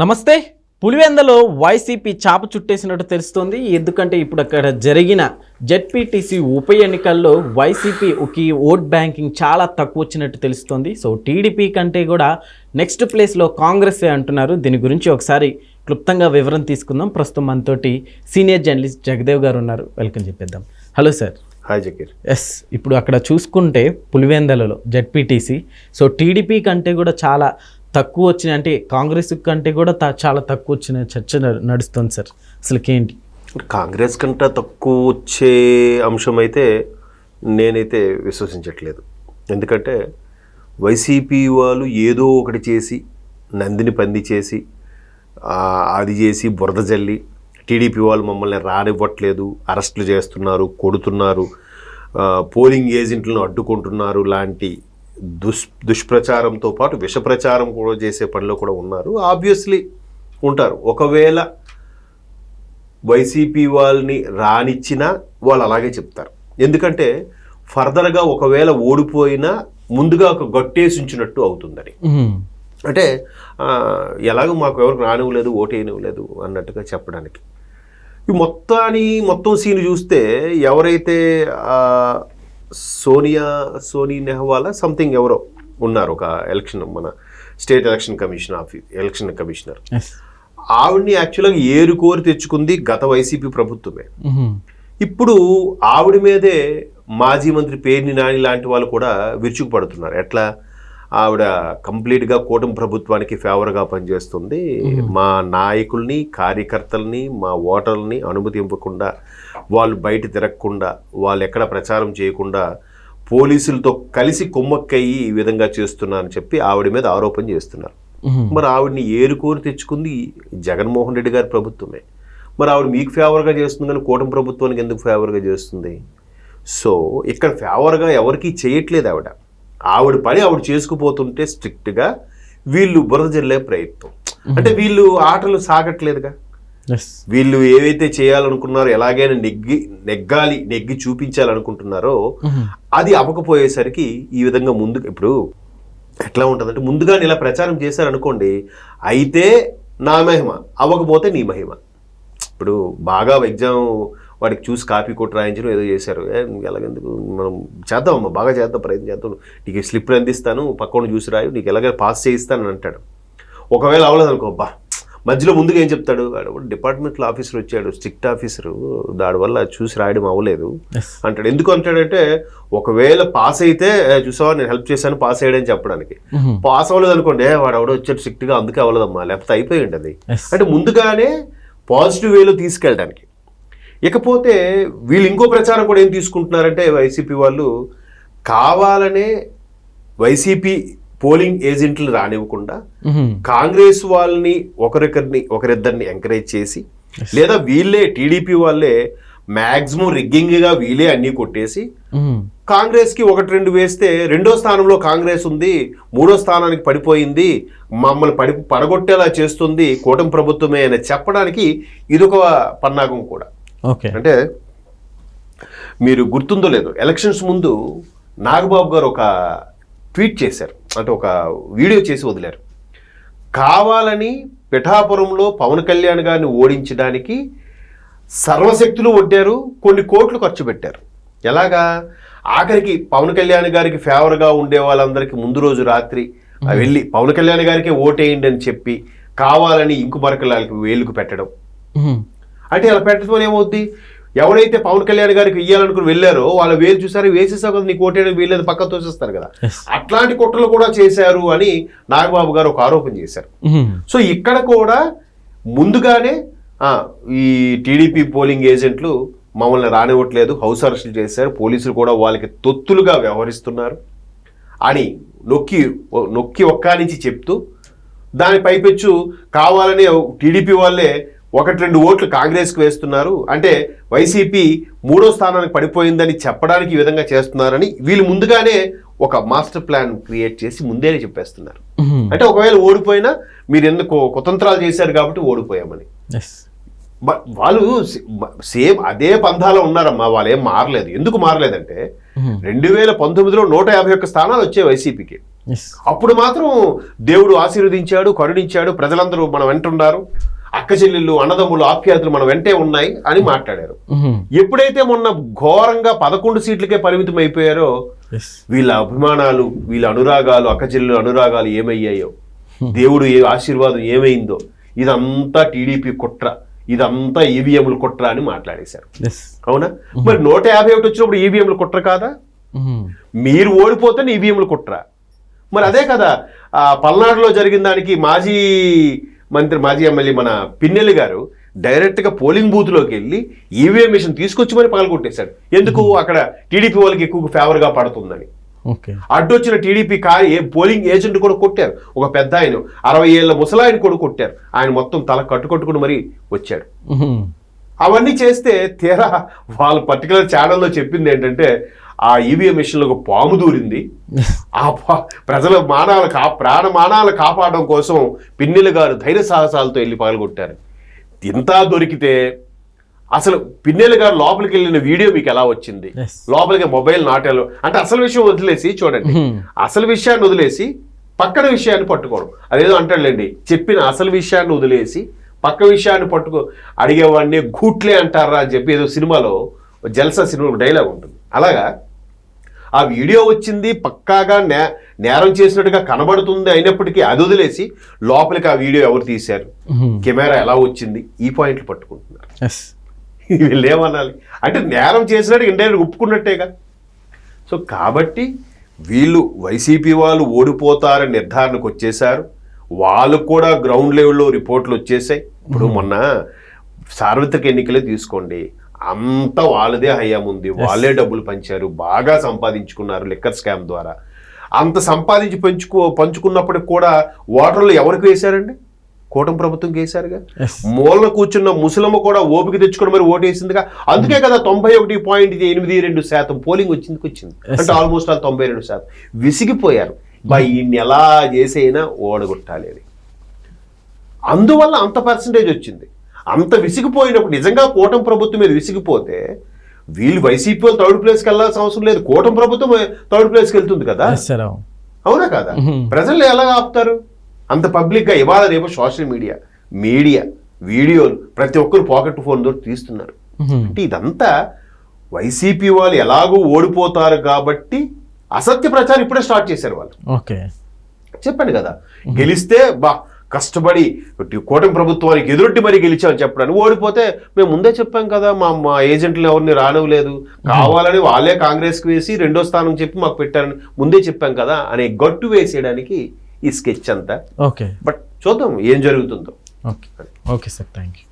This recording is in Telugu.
నమస్తే. పులివెందలో వైసీపీ చాప చుట్టేసినట్టు తెలుస్తోంది. ఎందుకంటే ఇప్పుడు అక్కడ జరిగిన జెడ్పీటీసీ ఉప ఎన్నికల్లో వైసీపీ ఒక ఓట్ బ్యాంకింగ్ చాలా తక్కువ వచ్చినట్టు తెలుస్తోంది. సో టీడీపీ కంటే కూడా నెక్స్ట్ ప్లేస్లో కాంగ్రెసే అంటున్నారు. దీని గురించి ఒకసారి క్లుప్తంగా వివరం తీసుకుందాం. ప్రస్తుతం మనతోటి సీనియర్ జర్నలిస్ట్ జగదేవ్ గారు ఉన్నారు. వెల్కమ్ చెప్పేద్దాం. Hello sir. Hi Zakir. Yes ఇప్పుడు అక్కడ చూసుకుంటే పులివెందలలో జెడ్పీటీసీ. సో టీడీపీ కంటే కూడా చాలా తక్కువ వచ్చినాయి. అంటే కాంగ్రెస్ కంటే కూడా చాలా తక్కువ వచ్చిన చర్చ న- నడుస్తుంది సార్. అసలుకేంటి కాంగ్రెస్ కంటే తక్కువ వచ్చే అంశం అయితే నేనైతే విశ్వసించట్లేదు. ఎందుకంటే వైసీపీ వాళ్ళు ఏదో ఒకటి చేసి నందిని పంది చేసి అది చేసి బురద జల్లి టీడీపీ వాళ్ళు మమ్మల్ని రానివ్వట్లేదు అరెస్టులు చేస్తున్నారు కొడుతున్నారు పోలింగ్ ఏజెంట్లను అడ్డుకుంటున్నారు లాంటి దుష్ దుష్ప్రచారంతో పాటు విష ప్రచారం కూడా చేసే పనిలో కూడా ఉన్నారు. ఆబ్వియస్లీ ఉంటారు. ఒకవేళ వైసీపీ వాళ్ళని రానిచ్చినా వాళ్ళు అలాగే చెప్తారు. ఎందుకంటే ఫర్దర్గా ఒకవేళ ఓడిపోయినా ముందుగా ఒక గట్టేసి ఉంచినట్టు అవుతుందని. అంటే ఎలాగో మాకు ఎవరికి రానివ్వలేదు ఓటేయనివ్వలేదు అన్నట్టుగా చెప్పడానికి. ఈ మొత్తాన్ని మొత్తం సీన్ చూస్తే ఎవరైతే సోనియా సోనీ నెహ్వాలా సంథింగ్ ఎవరో ఉన్నారు. ఒక ఎలక్షన్ మన state election commission office election commissioner. ఆవిడ్ని యాక్చువల్గా ఏరుకోరి తెచ్చుకుంది గత వైసీపీ ప్రభుత్వమే. ఇప్పుడు ఆవిడ మీదే మాజీ మంత్రి పేర్ని నాని లాంటి వాళ్ళు కూడా విరుచుకుపడుతున్నారు. ఎట్లా? ఆవిడ కంప్లీట్గా కూటమి ప్రభుత్వానికి ఫేవర్గా పనిచేస్తుంది. మా నాయకుల్ని కార్యకర్తల్ని మా ఓటర్లని అనుమతి ఇవ్వకుండా వాళ్ళు బయట తిరగకుండా వాళ్ళు ఎక్కడ ప్రచారం చేయకుండా పోలీసులతో కలిసి కుమ్మక్కయ్యి ఈ విధంగా చేస్తున్నారని చెప్పి ఆవిడ మీద ఆరోపణ చేస్తున్నారు. మరి ఆవిడని ఏరుకోరి తెచ్చుకుంది జగన్మోహన్ రెడ్డి గారి ప్రభుత్వమే. మరి ఆవిడ మీకు ఫేవర్గా చేస్తుంది కానీ కూటమి ప్రభుత్వానికి ఎందుకు ఫేవర్గా చేస్తుంది? సో ఇక్కడ ఫేవర్గా ఎవరికీ చేయట్లేదు ఆవిడ. ఆవిడ పని ఆవిడ చేసుకుపోతుంటే స్ట్రిక్ట్గా వీళ్ళు బురద జల్లే ప్రయత్నం. అంటే వీళ్ళు ఆటలు సాగట్లేదుగా. వీళ్ళు ఏవైతే చేయాలనుకున్నారో ఎలాగైనా నెగ్గి నెగ్గాలి నెగ్గి చూపించాలనుకుంటున్నారో. అది అవ్వకపోయేసరికి ఈ విధంగా ముందు ఇప్పుడు ఎట్లా ఉంటుందంటే ముందుగా ఇలా ప్రచారం చేశారనుకోండి అయితే నా మహిమ అవ్వకపోతే నీ మహిమ. ఇప్పుడు బాగా ఎగ్జామ్ వాడికి చూసి కాపీ కొట్టి రాయించడం ఏదో చేశారు. ఎలాగెందుకు? మనం చేద్దాం అమ్మా బాగా చేద్దాం ప్రయత్నం చేద్దాం. నీకు స్లిప్ అందిస్తాను పక్కన చూసి రాయు నీకు ఎలాగైనా పాస్ చేయిస్తానని అంటాడు. ఒకవేళ అవ్వలేదు అనుకో బా మధ్యలో ముందుగా ఏం చెప్తాడు? వాడు డిపార్ట్మెంట్లో ఆఫీసర్ వచ్చాడు స్ట్రిక్ట్ ఆఫీసరు. దానివల్ల చూసి రాయడం అవ్వలేదు. అంటాడు ఎందుకు అంటాడంటే ఒకవేళ పాస్ అయితే "ఏ, చూసావా నేను హెల్ప్ చేశాను పాస్ అయ్యాడని చెప్పడానికి. పాస్ అవ్వలేదు అనుకోండి "ఏ, వాడు ఎవడో వచ్చాడు స్ట్రిక్ట్గా అందుకే అవ్వలేదమ్మా. లేకపోతే అయిపోయి ఉంటుంది Yes. అంటే ముందుగానే పాజిటివ్ వేలో తీసుకెళ్ళడానికి. ఇకపోతే వీళ్ళు ఇంకో ప్రచారం కూడా ఏం తీసుకుంటున్నారంటే వైసీపీ వాళ్ళు కావాలనే వైసీపీ పోలింగ్ ఏజెంట్లు రానివ్వకుండా. కాంగ్రెస్ వాళ్ళని ఒకరిద్దరిని ఒకరిద్దరిని ఎంకరేజ్ చేసి లేదా వీళ్ళే టీడీపీ వాళ్ళే మ్యాక్సిమం రిగ్గింగ్గా వీళ్ళే అన్నీ కొట్టేసి మ్మ్. కాంగ్రెస్కి ఒకటి రెండు వేస్తే రెండో స్థానంలో కాంగ్రెస్ ఉంది మూడో స్థానానికి పడిపోయింది మమ్మల్ని పడి పడగొట్టేలా చేస్తుంది కూటమి ప్రభుత్వమే అని చెప్పడానికి ఇదొక పన్నాగం కూడా ఓకే అంటే మీరు గుర్తుందో లేదో ఎలక్షన్స్ ముందు నాగబాబు గారు ఒక ట్వీట్ చేశారు. అంటే ఒక వీడియో చేసి వదిలారు. కావాలని పిఠాపురంలో పవన్ కళ్యాణ్ గారిని ఓడించడానికి సర్వశక్తులు ఒడ్డారు కొన్ని కోట్లు ఖర్చు పెట్టారు. ఎలాగా? ఆఖరికి పవన్ కళ్యాణ్ గారికి ఫేవర్గా ఉండే వాళ్ళందరికీ ముందు రోజు రాత్రి వెళ్ళి పవన్ కళ్యాణ్ గారికి ఓటేయండి అని చెప్పి కావాలని ఇంకు మరకలకి వేలుకు పెట్టడం. అంటే అలా పెట్టడం ఏమవుద్ది? ఎవరైతే పవన్ కళ్యాణ్ గారికి ఇయ్యాలనుకుని వెళ్ళారో వాళ్ళ వేలు చూసారు వేసేసావు కదా నీకు ఓటేయడం వీళ్ళది పక్క తోసేస్తారు కదా. అట్లాంటి కుట్రలు కూడా చేశారు అని నాగబాబు గారు ఒక ఆరోపణ చేశారు. సో ఇక్కడ కూడా ముందుగానే ఈ టీడీపీ పోలింగ్ ఏజెంట్లు మమ్మల్ని రానివ్వట్లేదు హౌస్ అరెస్టులు చేశారు పోలీసులు కూడా వాళ్ళకి తొత్తులుగా వ్యవహరిస్తున్నారు అని నొక్కి నొక్కి ఒక్క నుంచి చెప్తూ దాని పైపెచ్చు కావాలని టీడీపీ వాళ్ళే ఒకటి రెండు ఓట్లు కాంగ్రెస్కి వేస్తున్నారు. అంటే వైసీపీ మూడో స్థానానికి పడిపోయిందని చెప్పడానికి ఈ విధంగా చేస్తున్నారని వీళ్ళు ముందుగానే ఒక మాస్టర్ ప్లాన్ క్రియేట్ చేసి ముందేనే చెప్పేస్తున్నారు. అంటే ఒకవేళ ఓడిపోయినా మీరు ఎందుకు కుతంత్రాలు చేశారు కాబట్టి ఓడిపోయామని. వాళ్ళు సేమ్ అదే పంధాలో ఉన్నారమ్మా వాళ్ళు ఏం మారలేదు. ఎందుకు మారలేదంటే. రెండు వేల పంతొమ్మిదిలో నూట యాభై ఒక్క స్థానాలు వచ్చాయి వైసీపీకి. అప్పుడు మాత్రం దేవుడు ఆశీర్వదించాడు కరుణించాడు ప్రజలందరూ మన వెంట ఉన్నారు. అక్క చెల్లెళ్ళు అన్నదమ్ములు ఆప్యాయతలు మన వెంటే ఉన్నాయి అని మాట్లాడారు. ఎప్పుడైతే మొన్న ఘోరంగా పదకొండు సీట్లకే పరిమితం అయిపోయారో వీళ్ళ అభిమానాలు వీళ్ళ అనురాగాలు అక్క చెల్లెలు అనురాగాలు ఏమయ్యాయో? దేవుడు ఏ ఆశీర్వాదం ఏమైందో? ఇదంతా టీడీపీ కుట్ర ఇదంతా ఈవీఎంలు కుట్ర అని మాట్లాడేశారు. అవునా? మరి నూట యాభై ఒకటి వచ్చినప్పుడు ఈవీఎంలు కుట్ర కాదా? మీరు ఓడిపోతే ఈవీఎంలు కుట్ర. మరి అదే కదా ఆ పల్నాడులో జరిగిన దానికి మాజీ మంత్రి మాజీ ఎమ్మెల్యే మన పిన్నెల్లి గారు డైరెక్ట్గా పోలింగ్ బూత్లోకి వెళ్ళి ఈవీఎం మిషన్ తీసుకొచ్చి మరి పగలగొట్టేశాడు ఎందుకు అక్కడ టీడీపీ వాళ్ళకి ఎక్కువ ఫేవర్గా పడుతుందని. ఓకే. అడ్డొచ్చిన టీడీపీ కార్ ఏ పోలింగ్ ఏజెంట్ కూడా కొట్టారు. ఒక పెద్ద ఆయన అరవై ఏళ్ళ ముసలాయన కూడా కొట్టారు. ఆయన మొత్తం తల కట్టుకట్టుకుని మరి వచ్చాడు. అవన్నీ చేస్తే తీరా వాళ్ళ పర్టికులర్ ఛానల్లో చెప్పింది ఏంటంటే ఆ ఈవీఎం మిషన్లో ఒక పాము దూరింది. ఆ పా- ప్రజల మానాలు కా ప్రాణ మానాలు కాపాడడం కోసం పిన్నెల గారు ధైర్య సాహసాలతో వెళ్ళి పగలగొట్టారు. ఇంత దొరికితే అసలు పిన్నెల గారు లోపలికి వెళ్ళిన వీడియో మీకు ఎలా వచ్చింది. లోపలికి మొబైల్ నాటాలు అంటే అసలు విషయం వదిలేసి చూడండి. అసలు విషయాన్ని వదిలేసి పక్కన విషయాన్ని పట్టుకోవడం. అదేదో అంటాడులేండి చెప్పిన అసలు విషయాన్ని వదిలేసి పక్క విషయాన్ని పట్టుకో అడిగేవాడిని గూట్లే అంటారా అని చెప్పి ఏదో సినిమాలో జల్సా సినిమా డైలాగ్ ఉంటుంది. అలాగా? ఆ వీడియో వచ్చింది పక్కాగా నే నేరం చేసినట్టుగా కనబడుతుంది అయినప్పటికీ అది వదిలేసి లోపలికి ఆ వీడియో ఎవరు తీశారు? కెమెరా ఎలా వచ్చింది? ఈ పాయింట్లు పట్టుకుంటున్నారు. ఎస్ వీళ్ళు ఏమనాలి అంటే నేరం చేసినట్టు ఇండైరెక్ట్ ఒప్పుకున్నట్టేగా. సో కాబట్టి వీళ్ళు వైసీపీ వాళ్ళు ఓడిపోతారని నిర్ధారణకు వచ్చేసారు వాళ్ళు కూడా గ్రౌండ్ లెవెల్లో రిపోర్ట్లు వచ్చేసాయి. ఇప్పుడు మొన్న సార్వత్రిక ఎన్నికలే తీసుకోండి అంత వాళ్ళదే హయాం ఉంది. వాళ్ళే డబ్బులు పంచారు. బాగా సంపాదించుకున్నారు లిక్కర్ స్కామ్ ద్వారా. అంత సంపాదించి పంచుకో పంచుకున్నప్పటికి కూడా ఓటర్లు ఎవరికి వేశారండి? కూటమి ప్రభుత్వం వేశారుగా మూలన కూర్చున్న ముసలమ్మ కూడా ఓపిక తెచ్చుకొని మరి ఓటేసిందిగా. అందుకే కదా తొంభై ఒకటి పాయింట్ ఎనిమిది రెండు శాతం పోలింగ్ వచ్చిందికి వచ్చింది. అంటే ఆల్మోస్ట్ ఆల్ తొంభై రెండు శాతం. విసిగిపోయారు. బా ఈయన్ని ఎలా చేసైనా ఓడగొట్టాలి అని అందువల్ల అంత పర్సంటేజ్ వచ్చింది. అంత విసిగిపోయినప్పుడు నిజంగా కూటమి ప్రభుత్వం మీద విసిగిపోతే వీళ్ళు వైసీపీ వాళ్ళు థర్డ్ ప్లేస్కి వెళ్ళాల్సిన అవసరం లేదు. కూటమి ప్రభుత్వం థర్డ్ ప్లేస్కి వెళ్తుంది కదా? అవును. కదా. ప్రజలు ఎలా ఆపుతారు? అంత పబ్లిక్గా ఇవాళ రేపు సోషల్ మీడియా మీడియా వీడియోలు ప్రతి ఒక్కరు పాకెట్ ఫోన్ ద్వారా తీస్తున్నారు. అంటే ఇదంతా వైసీపీ వాళ్ళు ఎలాగూ ఓడిపోతారు కాబట్టి అసత్య ప్రచారం ఇప్పుడే స్టార్ట్ చేశారు వాళ్ళు. ఓకే. చెప్పాను కదా. గెలిస్తే బా కష్టపడి కూటమి ప్రభుత్వానికి ఎదురొట్టి మరీ గెలిచామని చెప్పడానికి ఓడిపోతే మేము ముందే చెప్పాం కదా మా మా ఏజెంట్లు ఎవరిని రానివ్వలేదు. కావాలని వాళ్ళే కాంగ్రెస్కి వేసి రెండో స్థానం చెప్పి మాకు పెట్టారని ముందే చెప్పాం కదా అనే గట్టు వేసేయడానికి ఈ స్కెచ్ అంతా. ఓకే. బట్ చూద్దాం ఏం జరుగుతుందో. Okay. Okay sir. Thank you